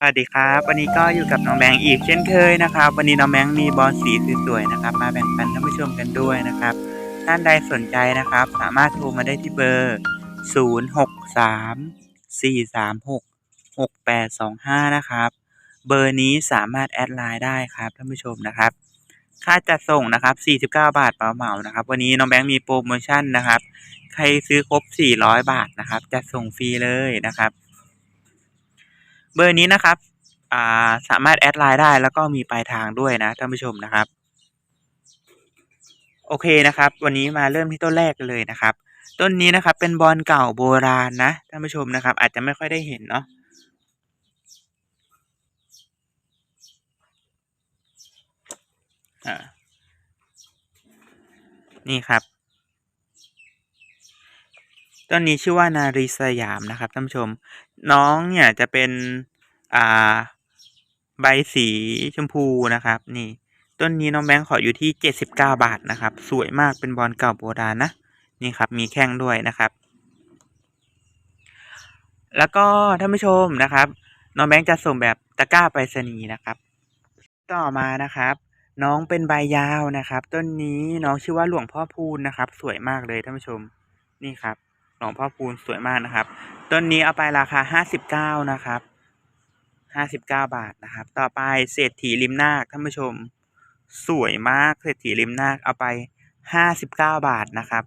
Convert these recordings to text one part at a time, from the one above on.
สวัสดีครับ วันนี้ก็อยู่กับน้องแบงค์อีกเช่นเคยนะครับ วันนี้น้องแบงค์มีบอลสีสวยๆนะครับ มาแบ่งปันท่านผู้ชมกันด้วยนะครับ ท่านใดสนใจนะครับ สามารถโทรมาได้ที่เบอร์ 0 6 3 4 3 6 6 8 2 5 นะครับ เบอร์นี้สามารถแอดไลน์ได้ครับท่านผู้ชมนะครับ ค่าจัดส่งนะครับ 49 บาทเปล่าเหมานะครับ วันนี้น้องแบงค์มีโปรโมชั่นนะครับ ใครซื้อครบ 400 บาทนะครับจะส่งฟรีเลยนะครับ เบอร์นี้นะครับอ่าสามารถแอดไลน์ได้แล้วก็มีปลายทางด้วยนะท่านผู้ชมนะครับ โอเคนะครับ วันนี้มาเริ่มที่ต้นแรกกันเลยนะครับ ต้นนี้นะครับ เป็นบอลเก่าโบราณนะท่านผู้ชมนะครับ อาจจะไม่ค่อยได้เห็นเนาะอ่านี่ครับต้นนี้ชื่อว่านารีสยามนะครับท่านผู้ชม น้องเนี่ยจะเป็นอ่าใบสีชมพูนะครับ นี่ ต้นนี้น้องแบงค์ขออยู่ที่เจ็ดสิบเก้าบาทนะครับ สวยมากเป็นบอลเก่าโบราณนะนี่ครับ มีแข้งด้วยนะครับ แล้วก็ท่านผู้ชมนะครับน้องแบงค์จะส่งแบบตะกร้าไปรษณีย์นะครับ ต่อมานะครับ น้องเป็นใบยาวนะครับ ต้นนี้น้องชื่อว่าหลวงพ่อพูนนะครับ สวยมากเลยท่านผู้ชมนี่ครับ หลวงพ่อพูนสวยมากนะครับ ต้นนี้เอาไปราคาห้าสิบเก้านะครับห้าสิบเก้าบาทนะครับ ต่อไปเศรษฐีริมนาคท่านผู้ชม สวยมากเศรษฐีริมนาคเอาไปห้าสิบเก้าบาทนะครับ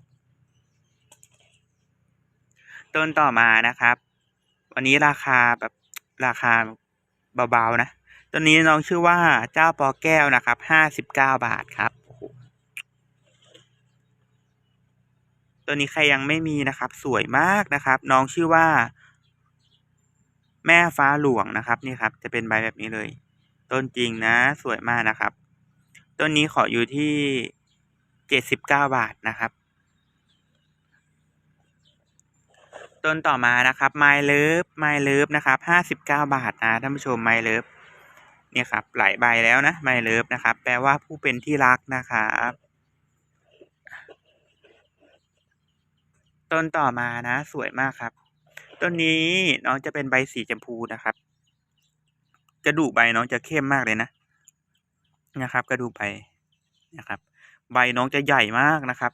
ต้นต่อมานะครับ วันนี้ราคาแบบราคาเบาๆนะ ต้นนี้น้องชื่อว่าเจ้าปอแก้วนะครับห้าสิบเก้าบาทครับโอ้โห ตัวนี้ใครยังไม่มีนะครับ สวยมากนะครับ น้องชื่อว่า แม่ฟ้าหลวงนะครับนี่ครับ จะเป็นใบแบบนี้เลย ต้นจริงนะสวยมากนะครับ ต้นนี้ขออยู่ที่เจ็ดสิบเก้าบาทนะครับต้นต่อมานะครับไมล์เลิฟไมล์เลิฟนะครับห้าสิบเก้าบาทนะท่านผู้ชมไมล์เลิฟเนี่ยครับหลายใบแล้วนะไมล์เลิฟนะครับ แปลว่าผู้เป็นที่รักนะครับ ต้นต่อมานะ สวยมากครับ ต้นนี้น้องจะเป็นใบสีชมพูนะครับ กระดูกใบน้องจะเข้มมากเลยนะนะครับ กระดูกใบนะครับ ใบน้องจะใหญ่มากนะครับ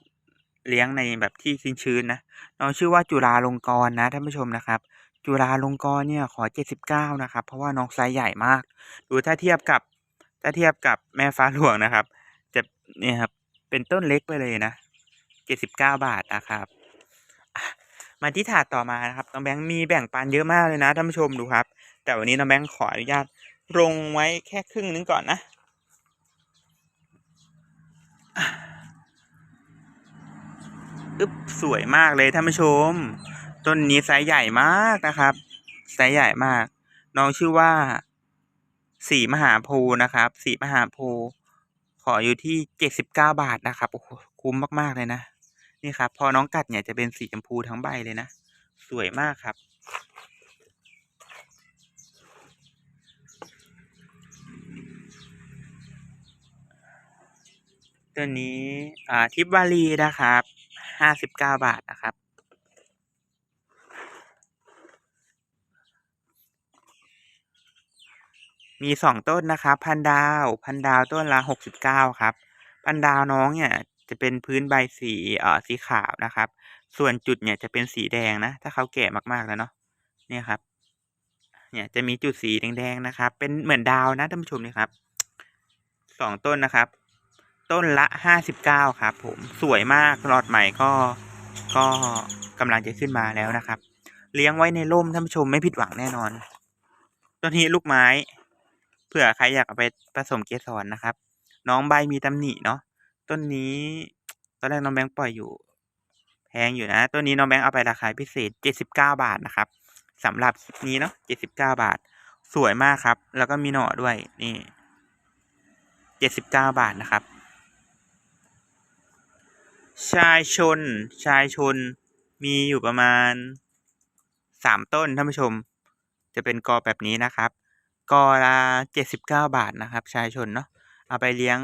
เลี้ยงในแบบที่ชื้นๆนะน้องชื่อว่าจุฬาลงกรณ์นะท่านผู้ชมนะครับ จุฬาลงกรณ์เนี่ยขอเจ็ดสิบเก้านะครับ เพราะว่าน้องไซส์ใหญ่มาก ดูถ้าเทียบกับ ถ้าเทียบกับแม่ฟ้าหลวงนะครับ จะเนี่ยครับเป็นต้นเล็กไปเลยนะเจ็ดสิบเก้าบาทนะครับ มาที่ถาดต่อมานะครับน้องแบงค์มีแบ่งปันเยอะมากเลยนะท่านผู้ชมดูครับ แต่วันนี้น้องแบงค์ขออนุญาตลงไว้แค่ครึ่งนึงก่อนนะอึ๊บสวยมากเลยท่านผู้ชม ต้นนี้ไซส์ใหญ่มากนะครับไซส์ใหญ่มาก น้องชื่อว่าสีมหาโพนะครับ สีมหาโพขออยู่ที่เจ็ดสิบเก้าบาทนะครับโอ้โหคุ้มมาก ๆ เลยนะ นี่ครับ พอน้องกัดเนี่ยจะเป็นสีชมพูทั้งใบเลยนะ สวยมากครับ ตัวนี้อ่าทิปวารีนะครับห้าสิบเก้าบาทนะครับมีสองต้นนะครับ พันดาว พันดาวต้นละหกสิบเก้าครับ พันดาวน้องเนี่ย จะเป็นพื้นใบสีเอ่อสีขาวนะครับ ส่วนจุดเนี่ยจะเป็นสีแดงนะ ถ้าเขาแก่มากๆแล้วเนาะเนี่ยครับ เนี่ยจะมีจุดสีแดงๆนะครับ เป็นเหมือนดาวนะท่านผู้ชมนี่ครับสองต้นนะครับ ต้นละห้าสิบเก้าครับ ผมสวยมากหลอดใหม่ก็ก็กำลังจะขึ้นมาแล้วนะครับ เลี้ยงไว้ในร่มท่านผู้ชมไม่ผิดหวังแน่นอนต้นนี้ลูกไม้เผื่อใครอยากเอาไปผสมเกสรนะครับ น้องใบมีตำหนิเนาะ ต้นนี้ ตอนแรกน้องแบงค์ปล่อยอยู่ แพงอยู่นะ ต้นนี้น้องแบงค์เอาไปราคาพิเศษเจ็ดสิบเก้าบาทนะครับสำหรับคลิปนี้เนาะเจ็ดสิบเก้าบาท สวยมากครับ แล้วก็มีหน่อด้วยนี่เจ็ดสิบเก้าบาทนะครับ ชายชน ชายชนมีอยู่ประมาณสามต้นท่านผู้ชม จะเป็นกอแบบนี้นะครับ กอละเจ็ดสิบเก้าบาทนะครับ ชายชนเนาะเอาไปเลี้ยง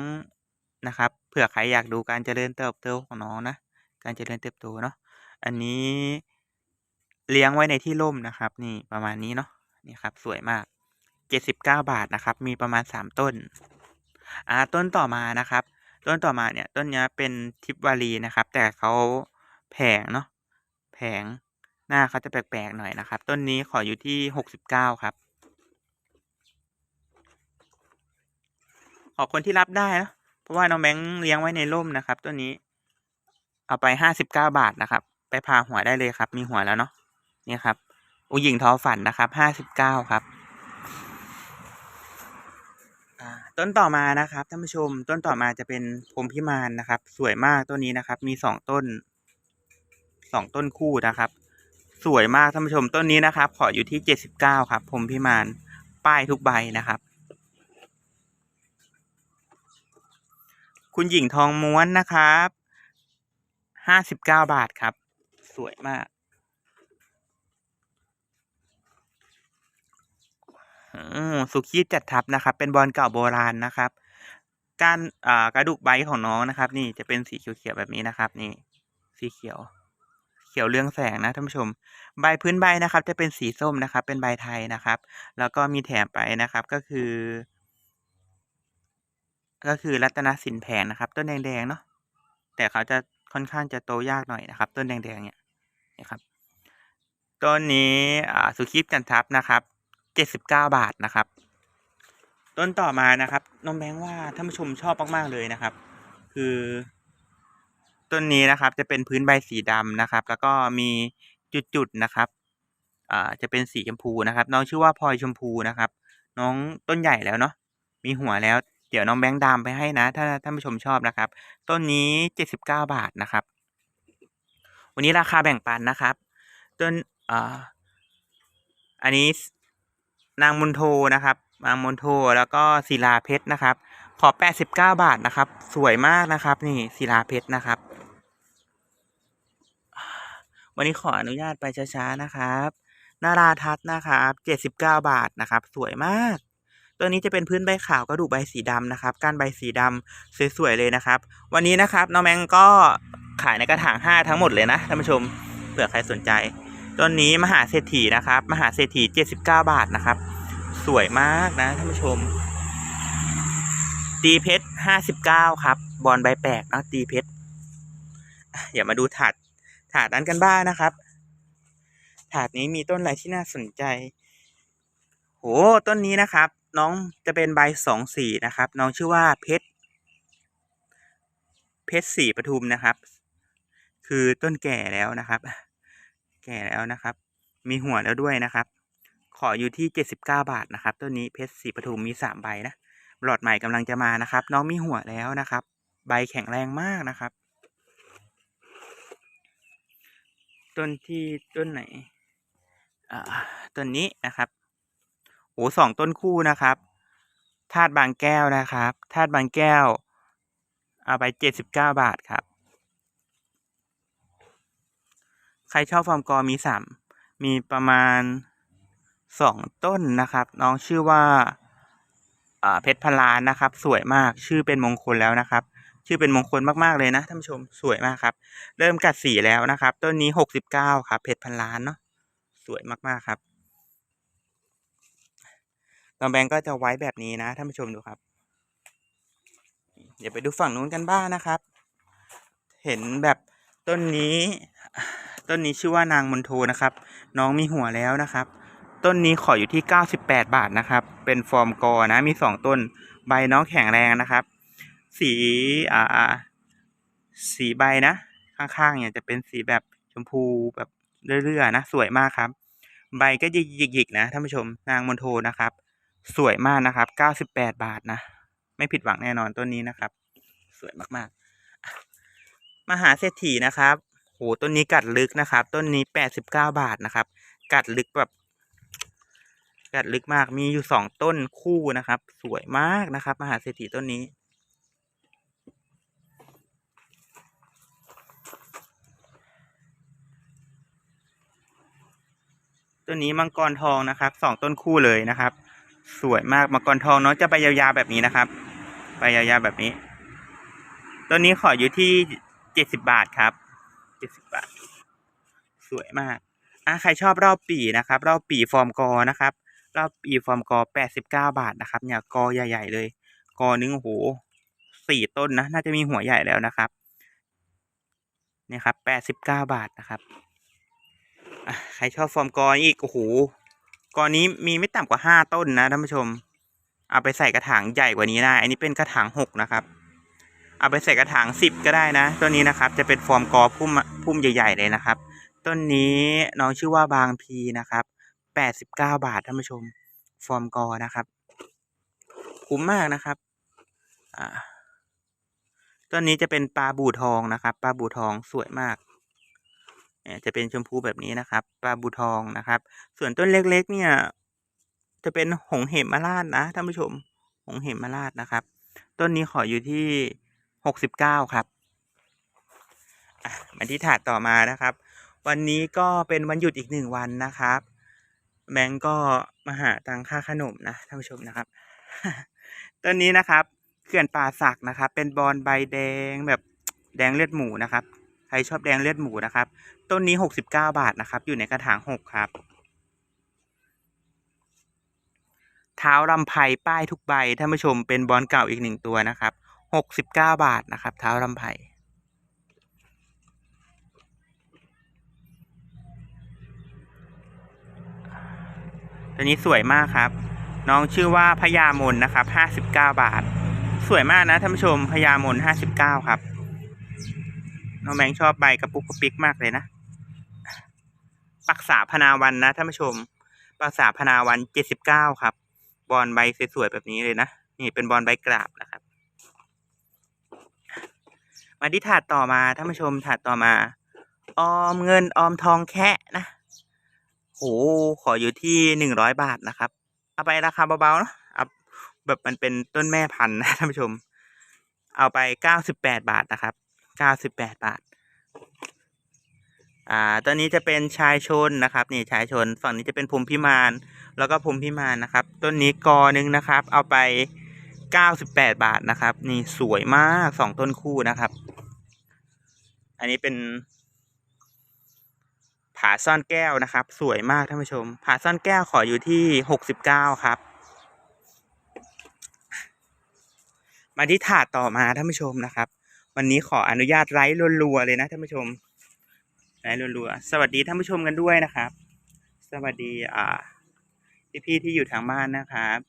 นะครับ เผื่อใครอยากดูการเจริญเติบโตของน้องนะ การเจริญเติบโตเนาะ อันนี้เลี้ยงไว้ในที่ร่มนะครับ นี่ประมาณนี้เนาะ นี่ครับสวยมากเจ็ดสิบเก้าบาทนะครับ มีประมาณสามต้น อ่าต้นต่อมานะครับ ต้นต่อมาเนี่ยต้นนี้เป็นทิปวารีนะครับ แต่เขาแผงเนาะ แผงหน้าเขาจะแปลกๆหน่อยนะครับ ต้นนี้ขออยู่ที่หกสิบเก้าครับขอคนที่รับได้นะ ราะว่าน้องแบงค์เลี้ยงไว้ในร่มนะครับต้นนี้ เอาไปห้าสิบเก้าบาทนะครับ ไปพาหัวได้เลยครับ มีหัวแล้วเนาะนี่ครับอุยหญิงทอฝันนะครับห้าสิบเก้าครับต้นต่อมานะครับท่านผู้ชม ต้นต่อมาจะเป็นพรมพิมานนะครับ สวยมากต้นนี้นะครับ มีสองต้นสองต้นคู่นะครับ สวยมากท่านผู้ชมต้นนี้นะครับ ขออยู่ที่เจ็ดสิบเก้าครับพรมพิมานป้ายทุกใบนะครับ คุณหญิงทองม้วนนะครับห้าสิบเก้าบาทครับ สวยมากอืมสุขีจัดทับนะครับ เป็นบอลเก่าโบราณนะครับ การกระดูกใบของน้องนะครับ นี่จะเป็นสีเขียวๆแบบนี้นะครับ นี่ สีเขียว เขียวเรืองแสงนะท่านผู้ชม ใบพื้นใบนะครับ จะเป็นสีส้มนะครับ เป็นใบไทยนะครับ แล้วก็มีแถมไปนะครับ ก็คือ ก็คือรัตนสินแผงนะครับ ต้นแดงๆเนาะแต่เขาจะค่อนข้างจะโตยากหน่อยนะครับ ต้นแดงๆเนี่ยนะครับต้นนี้สุขีจันทับนะครับเจ็ดสิบเก้าบาทนะครับ ต้นต่อมานะครับน้องแบงค์ว่าท่านผู้ชมชอบมากๆเลยนะครับ คือ ต้นนี้นะครับ จะเป็นพื้นใบสีดำนะครับ แล้วก็มีจุดๆนะครับอ่าจะเป็นสีชมพูนะครับ น้องชื่อว่าพลอยชมพูนะครับ น้องต้นใหญ่แล้วเนาะมีหัวแล้ว เดี๋ยวน้องแบงค์ดามไปให้นะ ถ้าท่านผู้ชมชอบนะครับ ต้นนี้เจ็ดสิบเก้าบาทนะครับ วันนี้ราคาแบ่งปันนะครับ ต้นอ่าอันนี้นางมนโทนะครับนางมนโทแล้วก็ศิลาเพชรนะครับ ขอแปดสิบเก้าบาทนะครับ สวยมากนะครับ นี่ศิลาเพชรนะครับ วันนี้ขออนุญาตไปช้าๆนะครับ นาราทัศน์นะครับเจ็ดสิบเก้าบาทนะครับ สวยมาก ตัวนี้จะเป็นพื้นใบขาวกระดูกใบสีดำนะครับก้านใบสีดำสวยๆเลยนะครับ วันนี้นะครับน้องแมงก็ขายในกระถางห้าทั้งหมดเลยนะท่านผู้ชมเผื่อใครสนใจต้นนี้มหาเศรษฐีนะครับ มหาเศรษฐีเจ็ดสิบเก้าบาทนะครับ สวยมากนะท่านผู้ชม ตีเพชรห้าสิบเก้าครับ บอลใบแปลกนะตีเพชรอะอย่ามาดูถาดถาดนั้นกันบ้างนะครับ ถาดนี้มีต้นอะไรที่น่าสนใจ โหต้นนี้นะครับ น้องจะเป็นใบสองสีนะครับ น้องชื่อว่าเพชรเพชรสีปทุมนะครับ คือต้นแก่แล้วนะครับ แก่แล้วนะครับ มีหัวแล้วด้วยนะครับ ขออยู่ที่เจ็ดสิบเก้าบาทนะครับต้นนี้เพชรสีปทุมมีสามใบนะหลอดใหม่กำลังจะมานะครับ น้องมีหัวแล้วนะครับ ใบแข็งแรงมากนะครับ ต้นที่ต้นไหนอ่าต้นนี้นะครับ โอ้สองต้นคู่นะครับธาตุบางแก้วนะครับธาตุบางแก้ว เอาไปเจ็ดสิบเก้าบาทครับ ใครชอบฟอร์มกอมีสามมีประมาณสองต้นนะครับ น้องชื่อว่าเพชรพลานนะครับ สวยมากชื่อเป็นมงคลแล้วนะครับ ชื่อเป็นมงคลมาก ๆ เลยนะท่านผู้ชมสวยมากครับ เริ่มกัดสีแล้วนะครับ ต้นนี้หกสิบเก้าครับ เพชรพันล้านเนาะสวยมาก ๆ ครับ น้องแบงก์ก็จะไว้แบบนี้นะท่านผู้ชมดูครับ เดี๋ยวไปดูฝั่งนู้นกันบ้างนะครับ เห็นแบบต้นนี้ ต้นนี้ชื่อว่านางมนโทนะครับ น้องมีหัวแล้วนะครับ ต้นนี้ขออยู่ที่เก้าสิบแปดบาทนะครับ เป็นฟอร์มกอนะมีสองต้นใบน้องแข็งแรงนะครับ สีอ่าสีใบนะข้างๆเนี่ยจะเป็นสีแบบชมพูแบบเรื่อยๆนะ สวยมากครับ ใบก็หยิกๆๆนะท่านผู้ชมนางมนโทนะครับ สวยมากนะครับเก้าสิบแปดบาทนะ ไม่ผิดหวังแน่นอนต้นนี้นะครับ สวยมากๆ มหาเศรษฐีนะครับโหต้นนี้กัดลึกนะครับ ต้นนี้แปดสิบเก้าบาทนะครับ กัดลึกแบบ กัดลึกมากมีอยู่สองต้นคู่นะครับ สวยมากนะครับ มหาเศรษฐีต้นนี้ต้นนี้มังกรทองนะครับสองต้นคู่เลยนะครับ สวยมากมังกรทองเนาะจะใบยาวๆแบบนี้นะครับใบยาวๆแบบนี้ต้นนี้ขออยู่ที่เจ็ดสิบาทครับเจ็ดสิบาท สวยมากอะใครชอบรอบปีนะครับ รอบปีฟอร์มกอนะครับรอบปีฟอร์มกอแปดสิบเก้าบาทนะครับเนี่ยกอใหญ่ ๆ เลย กอนึงโอ้โหสี่ต้นนะน่าจะมีหัวใหญ่แล้วนะครับเนี่ยครับแปดสิบเก้าบาทนะครับอะใครชอบฟอร์มกออีกโอ้โห กอนี้มีไม่ต่ำกว่าห้าต้นนะท่านผู้ชม เอาไปใส่กระถางใหญ่กว่านี้ได้ อันนี้เป็นกระถางหกนะครับ เอาไปใส่กระถางสิบก็ได้นะ ต้นนี้นะครับ จะเป็นฟอร์มกอพุ่มพุ่มใหญ่ ๆ เลยนะครับ ต้นนี้น้องชื่อว่าบางพีนะครับแปดสิบเก้าบาทท่านผู้ชม ฟอร์มกอนะครับ คุ้มมากนะครับ อ่าต้นนี้จะเป็นปลาบูทองนะครับ ปลาบูทองสวยมาก จะเป็นชมพูแบบนี้นะครับปลาบูทองนะครับ ส่วนต้นเล็กๆ เนี่ย จะเป็นหงเหมมาราชนะท่านผู้ชม หงเหมมาราชนะครับ ต้นนี้ขออยู่ที่หกสิบเก้าครับมาที่ถาดต่อมานะครับ วันนี้ก็เป็นวันหยุดอีกหนึ่งวันนะครับ แบงก์ก็มาหาตังค่าขนมนะท่านผู้ชมนะครับต้นนี้นะครับเขื่อนป่าสักนะครับ เป็นบอลใบแดงแบบแดงเลือดหมูนะครับ ใครชอบแดงเลือดหมูนะครับ ต้นนี้หกสิบเก้าบาทนะครับ อยู่ในกระถางหกครับ เท้าลำไพป้ายทุกใบท่านผู้ชมเป็นบอลเก่าอีกหนึ่งตัวนะครับหกสิบเก้าบาทนะครับ เท้าลำไพตัวนี้สวยมากครับ น้องชื่อว่าพญามนนะครับห้าสิบเก้าบาท สวยมากนะท่านผู้ชมพญามนห้าสิบเก้าครับ น้องแบงชอบใบกระปุกกระปิกมากเลยนะ ปักษาพนาวันนะท่านผู้ชม ปักษาพนาวันเจ็ดสิบเก้าครับ บอลใบสวยๆแบบนี้เลยนะ นี่เป็นบอลใบกราบนะครับ มาที่ถาดต่อมาท่านผู้ชมถาดต่อมา ออมเงินออมทองแคะนะโหขออยู่ที่หนึ่งร้อยบาทนะครับ เอาไปราคาเบาๆเนาะเอาแบบมันเป็นต้นแม่พันธุ์นะท่านผู้ชม เอาไปเก้าสิบแปดบาทนะครับ เก้าสิบแปดบาท อ่าตอนนี้จะเป็นชายชนนะครับนี่ชายชนฝั่งนี้จะเป็นพรมพิมาน แล้วก็พรมพิมานนะครับ ต้นนี้กอหนึ่งนะครับ เอาไปเก้าสิบแปดบาทนะครับ นี่สวยมากสองต้นคู่นะครับ อันนี้เป็นผาซ่อนแก้วนะครับ สวยมากท่านผู้ชม ผาซ่อนแก้วขออยู่ที่หกสิบเก้าครับมาที่ถาดต่อมาท่านผู้ชมนะครับ วันนี้ขออนุญาตไลฟ์รัวๆเลยนะท่านผู้ชมไลฟ์รัวๆสวัสดีท่านผู้ชมกันด้วยนะครับ สวัสดีอ่าพี่ๆที่อยู่ทางบ้านนะครับ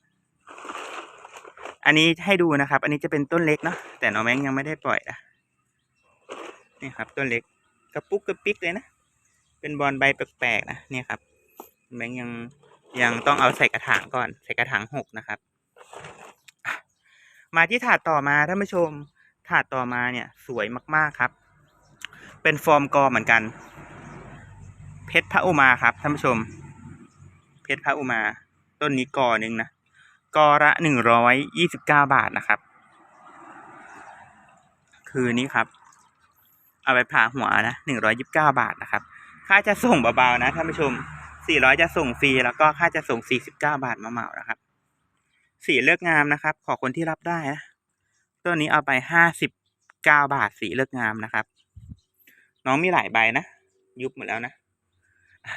อันนี้ให้ดูนะครับ อันนี้จะเป็นต้นเล็กเนาะแต่น้องแมงยังไม่ได้ปล่อยนะนี่ครับ ต้นเล็กกระปุกกระปิกเลยนะเป็นบอลใบแปลกๆนะนี่ครับแบงยังยังต้องเอาใส่กระถางก่อน ใส่กระถางหกนะครับ มาที่ถาดต่อมาท่านผู้ชม ถาดต่อมาเนี่ยสวยมากๆครับ เป็นฟอร์มกอเหมือนกัน เพชรพระอุมาครับท่านผู้ชม เพชรพระอุมา ต้นนี้กอหนึ่งนะกอละหนึ่งร้อยยี่สิบเก้าบาทนะครับ คือนี้ครับ เอาไปผ่าหัวนะหนึ่งร้อยยิบเก้าบาทนะครับ ค่าจะส่งเบาๆนะท่านผู้ชมสี่ร้อยจะส่งฟรีแล้วก็ค่าจะส่งสี่สิบเก้าบาทมาเหมานะครับ สีเลือกงามนะครับ ขอคนที่รับได้นะ ตัวนี้เอาไปห้าสิบเก้าบาทสีเลือกงามนะครับ น้องมีหลายใบนะ ยุบหมดแล้วนะ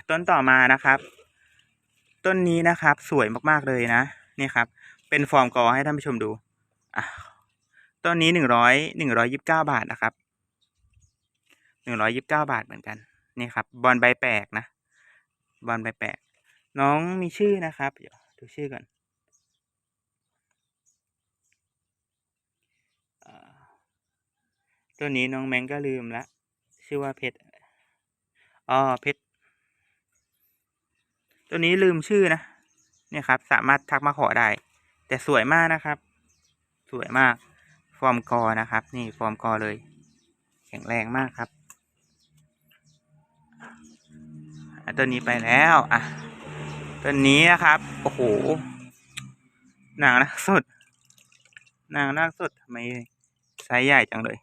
ต้นต่อมานะครับ ต้นนี้นะครับ สวยมากๆเลยนะนี่ครับ เป็นฟอร์มกอให้ท่านผู้ชมดูต้นนี้หนึ่งร้อยหนึ่งร้อยยิบเก้าบาทนะครับหนึ่งร้อยยิบเก้าบาทเหมือนกันนี่ครับ บอลใบแปลกนะ บอลใบแปลก น้องมีชื่อนะครับ เดี๋ยวดูชื่อก่อนอ่า ตัวนี้น้องแมงก็ลืมละ ชื่อว่าเพชรอ๋อเพชรตัวนี้ลืมชื่อนะเนี่ยครับ สามารถทักมาขอได้ แต่สวยมากนะครับ สวยมาก ฟอร์มกอนะครับ นี่ฟอร์มกอเลย แข็งแรงมากครับอะตัวนี้ไปแล้วอะตัวนี้นะครับโอ้โหหนังนักสดหนังนักสดทำไมไซส์ใหญ่จังเลย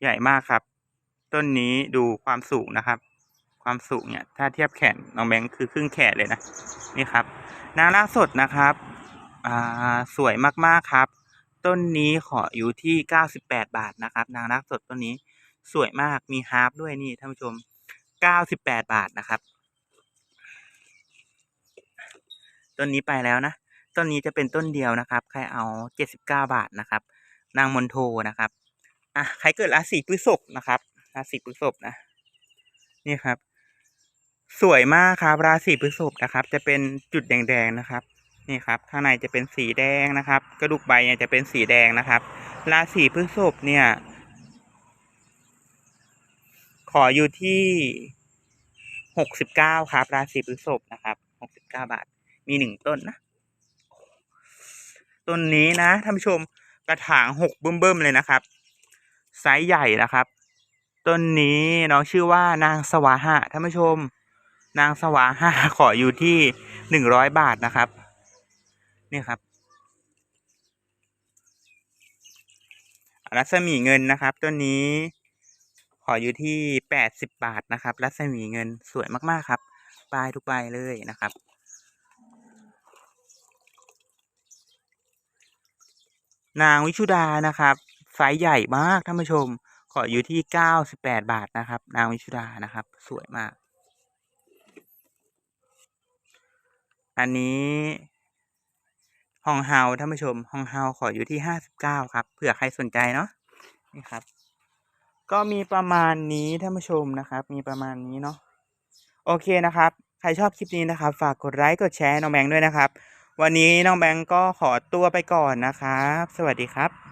ใหญ่มากครับ ต้นนี้ดูความสูงนะครับ ความสูงเนี่ย ถ้าเทียบแขนน้องแบงค์คือครึ่งแขนเลยนะนี่ครับนางรากสดนะครับอ่าสวยมากๆครับ ต้นนี้ขออยู่ที่เก้าสิบแปดบาทนะครับ นางรากสดต้นนี้สวยมากมีฮาร์ปด้วยนี่ท่านผู้ชมเก้าสิบแปดบาทนะครับต้นนี้ไปแล้วนะ ต้นนี้จะเป็นต้นเดียวนะครับ ใครเอาเจ็ดสิบเก้าบาทนะครับ นางมนโทนะครับ อะใครเกิดราศีพฤษภนะครับ ราศีพฤษภนะนี่ครับ สวยมากครับ ราศีพฤษภนะครับ จะเป็นจุดแดงๆนะครับนี่ครับ ข้างในจะเป็นสีแดงนะครับ กระดูกใบเนี่ยจะเป็นสีแดงนะครับ ราศีพฤษภเนี่ย ขออยู่ที่หกสิบเก้าครับ ราศีพฤษภนะครับหกสิบเก้าบาท มีหนึ่งต้นนะต้นนี้นะท่านผู้ชมกระถางหกเบิ่มๆเลยนะครับ ไซส์ใหญ่นะครับ ต้นนี้น้องชื่อว่านางสวาหะท่านผู้ชม นางสวาหะขออยู่ที่หนึ่งร้อยบาทนะครับ นี่ครับรัศมีเงินนะครับต้นนี้ขออยู่ที่แปดสิบบาทนะครับ รัศมีเงินสวยมากๆครับปลายทุกใบเลยนะครับนางวิชุดานะครับ ไซส์ใหญ่มากท่านผู้ชม ขออยู่ที่เก้าสิบแปดบาทนะครับ นางวิชุดานะครับ สวยมาก อันนี้ห้องเฮาท่านผู้ชมห้องเฮาขออยู่ที่ห้าสิบเก้าครับเผื่อใครสนใจเนาะนี่ครับ ก็มีประมาณนี้ท่านผู้ชมนะครับ มีประมาณนี้เนาะโอเคนะครับ ใครชอบคลิปนี้นะครับ ฝากกดไลค์กดแชร์น้องแบงค์ด้วยนะครับ วันนี้น้องแบงค์ก็ขอตัวไปก่อนนะครับ สวัสดีครับ